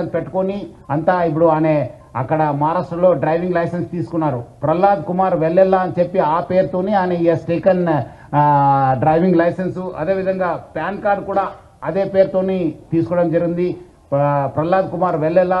అని పెట్టుకొని అంతా ఇప్పుడు అనే అక్కడ మహారాష్ట్రలో డ్రైవింగ్ లైసెన్స్ తీసుకున్నారు. ప్రహ్లాద్ కుమార్ వెల్లెల్లా అని చెప్పి ఆ పేరుతోని ఆయన ఎస్ టేకన్ డ్రైవింగ్ లైసెన్సు అదేవిధంగా పాన్ కార్డ్ కూడా అదే పేరుతోని తీసుకోవడం జరిగింది. ప్రహ్లాద్ కుమార్ వెల్లెల్లా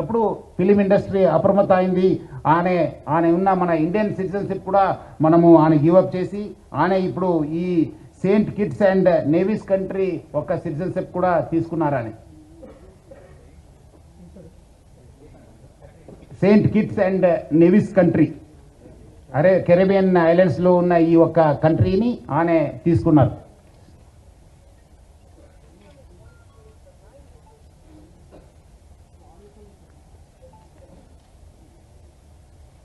ఎప్పుడు ఫిలిం ఇండస్ట్రీ అప్రమత్త అయింది ఆనే ఆయన ఉన్న మన ఇండియన్ సిటిజన్షిప్ కూడా మనము ఆయన గివప్ చేసి ఆనే ఇప్పుడు ఈ Saint Kitts and Nevis country ఒక సిటిజన్షిప్ కూడా తీసుకున్నారని. Saint Kitts and Nevis country. అరే కెరేబియన్ ఐలాండ్స్లో ఉన్న ఈ ఒక్క కంట్రీని ఆనే తీసుకున్నారు.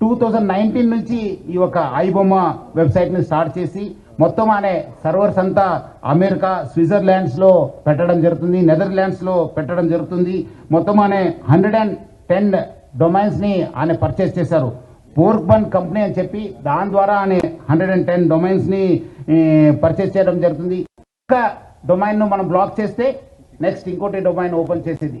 టూ థౌజండ్ నైన్టీన్ నుంచి ఈ ఒక ఐబొమ్మ వెబ్సైట్ని స్టార్ట్ చేసి మొత్తం అనే సర్వర్స్ అంతా అమెరికా స్విట్జర్లాండ్స్లో పెట్టడం జరుగుతుంది నెదర్లాండ్స్లో పెట్టడం జరుగుతుంది. మొత్తం అనే హండ్రెడ్ అండ్ టెన్ డొమైన్స్ని ఆయన పర్చేస్ చేశారు. పోర్క్ బన్ కంపెనీ అని చెప్పి దాని ద్వారా ఆయన హండ్రెడ్ అండ్ టెన్ డొమైన్స్ని పర్చేస్ చేయడం జరుగుతుంది. ఒక డొమైన్ను మనం బ్లాక్ చేస్తే నెక్స్ట్ ఇంకోటి డొమైన్ ఓపెన్ చేసేది.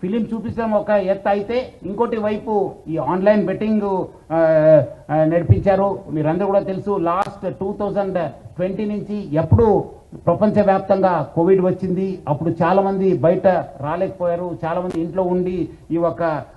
ఫిలిం చూపించడం ఒక ఎత్తు అయితే. ఇంకోటి వైపు ఈ ఆన్లైన్ బెట్టింగ్ నడిపించారు. మీరందరూ కూడా తెలుసు లాస్ట్ టూ థౌజండ్ ట్వంటీ నుంచి ఎప్పుడు ప్రపంచవ్యాప్తంగా కోవిడ్ వచ్చింది. అప్పుడు చాలామంది బయట రాలేకపోయారు. చాలామంది ఇంట్లో ఉండి ఈ ఒక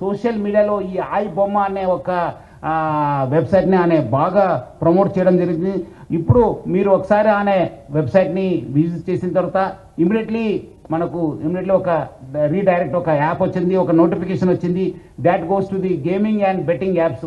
సోషల్ మీడియాలో ఈ ఐ బొమ్మ అనే ఒక వెబ్సైట్ని అనే బాగా ప్రమోట్ చేయడం జరిగింది. ఇప్పుడు మీరు ఒకసారి అనే వెబ్సైట్ని విజిట్ చేసిన తర్వాత ఇమీడియట్లీ మనకు ఇమీడియట్లీ ఒక రీడైరెక్ట్ ఒక యాప్ వచ్చింది ఒక నోటిఫికేషన్ వచ్చింది. That goes to the gaming and betting apps.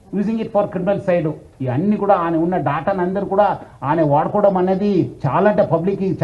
using it for criminal side ఇవన్నీ కూడా ఆయన ఉన్న డాటాను అందరు కూడా ఆయన వాడుకోవడం అనేది చాలా అంటే పబ్లిక్ చాలా